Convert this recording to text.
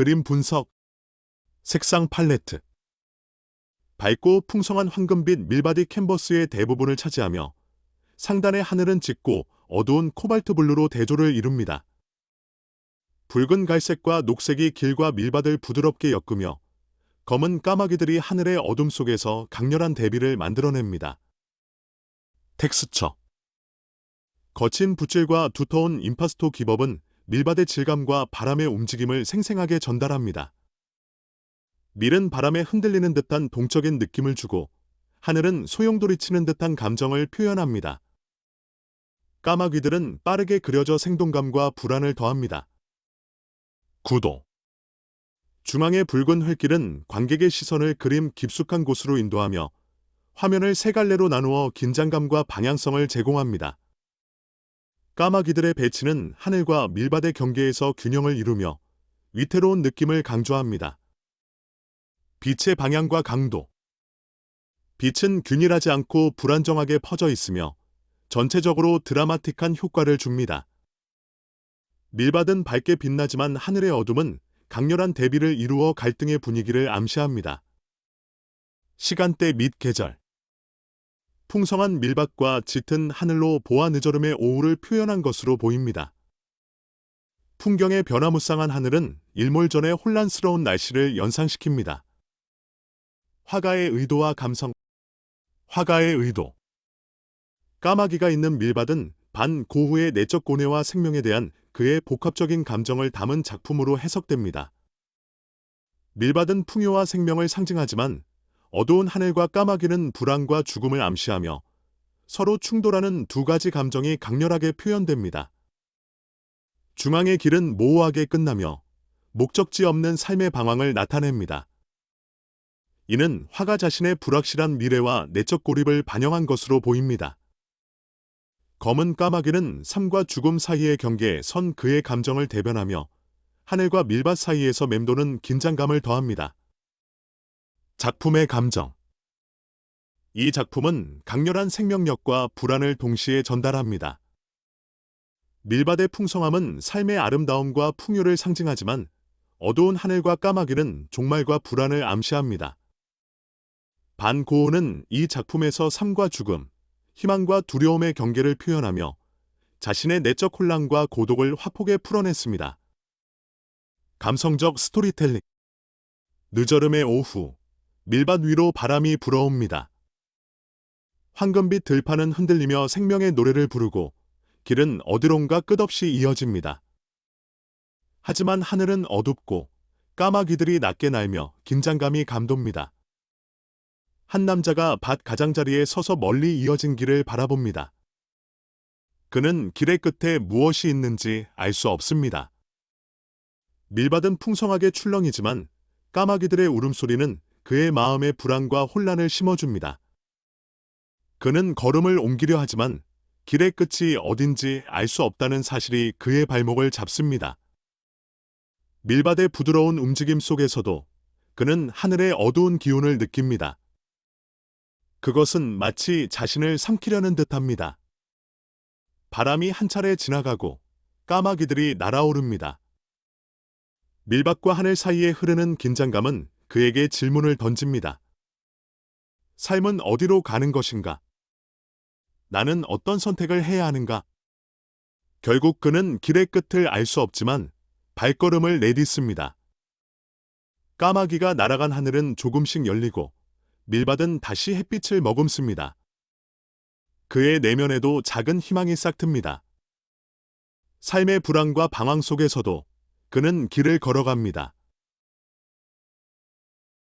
그림 분석, 색상 팔레트. 밝고 풍성한 황금빛 밀바디 캔버스의 대부분을 차지하며 상단의 하늘은 짙고 어두운 코발트 블루로 대조를 이룹니다. 붉은 갈색과 녹색이 길과 밀밭을 부드럽게 엮으며 검은 까마귀들이 하늘의 어둠 속에서 강렬한 대비를 만들어냅니다. 텍스처 거친 붓질과 두터운 임파스토 기법은 밀밭의 질감과 바람의 움직임을 생생하게 전달합니다. 밀은 바람에 흔들리는 듯한 동적인 느낌을 주고 하늘은 소용돌이치는 듯한 감정을 표현합니다. 까마귀들은 빠르게 그려져 생동감과 불안을 더합니다. 구도 중앙의 붉은 흙길은 관객의 시선을 그림 깊숙한 곳으로 인도하며 화면을 세 갈래로 나누어 긴장감과 방향성을 제공합니다. 까마귀들의 배치는 하늘과 밀밭의 경계에서 균형을 이루며 위태로운 느낌을 강조합니다. 빛의 방향과 강도 빛은 균일하지 않고 불안정하게 퍼져 있으며 전체적으로 드라마틱한 효과를 줍니다. 밀밭은 밝게 빛나지만 하늘의 어둠은 강렬한 대비를 이루어 갈등의 분위기를 암시합니다. 시간대 및 계절 풍성한 밀밭과 짙은 하늘로 보아 늦어름의 오후를 표현한 것으로 보입니다. 풍경의 변화무쌍한 하늘은 일몰 전의 혼란스러운 날씨를 연상시킵니다. 화가의 의도와 감성 화가의 의도 까마귀가 있는 밀밭은 반 고흐의 내적 고뇌와 생명에 대한 그의 복합적인 감정을 담은 작품으로 해석됩니다. 밀밭은 풍요와 생명을 상징하지만 어두운 하늘과 까마귀는 불안과 죽음을 암시하며 서로 충돌하는 두 가지 감정이 강렬하게 표현됩니다. 중앙의 길은 모호하게 끝나며 목적지 없는 삶의 방황을 나타냅니다. 이는 화가 자신의 불확실한 미래와 내적 고립을 반영한 것으로 보입니다. 검은 까마귀는 삶과 죽음 사이의 경계에 선 그의 감정을 대변하며 하늘과 밀밭 사이에서 맴도는 긴장감을 더합니다. 작품의 감정 이 작품은 강렬한 생명력과 불안을 동시에 전달합니다. 밀밭의 풍성함은 삶의 아름다움과 풍요를 상징하지만 어두운 하늘과 까마귀는 종말과 불안을 암시합니다. 반 고흐는 이 작품에서 삶과 죽음, 희망과 두려움의 경계를 표현하며 자신의 내적 혼란과 고독을 화폭에 풀어냈습니다. 감성적 스토리텔링 늦어름의 오후 밀밭 위로 바람이 불어옵니다. 황금빛 들판은 흔들리며 생명의 노래를 부르고 길은 어디론가 끝없이 이어집니다. 하지만 하늘은 어둡고 까마귀들이 낮게 날며 긴장감이 감돕니다. 한 남자가 밭 가장자리에 서서 멀리 이어진 길을 바라봅니다. 그는 길의 끝에 무엇이 있는지 알 수 없습니다. 밀밭은 풍성하게 출렁이지만 까마귀들의 울음소리는 그의 마음에 불안과 혼란을 심어줍니다. 그는 걸음을 옮기려 하지만 길의 끝이 어딘지 알 수 없다는 사실이 그의 발목을 잡습니다. 밀밭의 부드러운 움직임 속에서도 그는 하늘의 어두운 기운을 느낍니다. 그것은 마치 자신을 삼키려는 듯합니다. 바람이 한 차례 지나가고 까마귀들이 날아오릅니다. 밀밭과 하늘 사이에 흐르는 긴장감은 그에게 질문을 던집니다. 삶은 어디로 가는 것인가? 나는 어떤 선택을 해야 하는가? 결국 그는 길의 끝을 알 수 없지만 발걸음을 내딛습니다. 까마귀가 날아간 하늘은 조금씩 열리고 밀밭은 다시 햇빛을 머금습니다. 그의 내면에도 작은 희망이 싹틉니다. 삶의 불안과 방황 속에서도 그는 길을 걸어갑니다.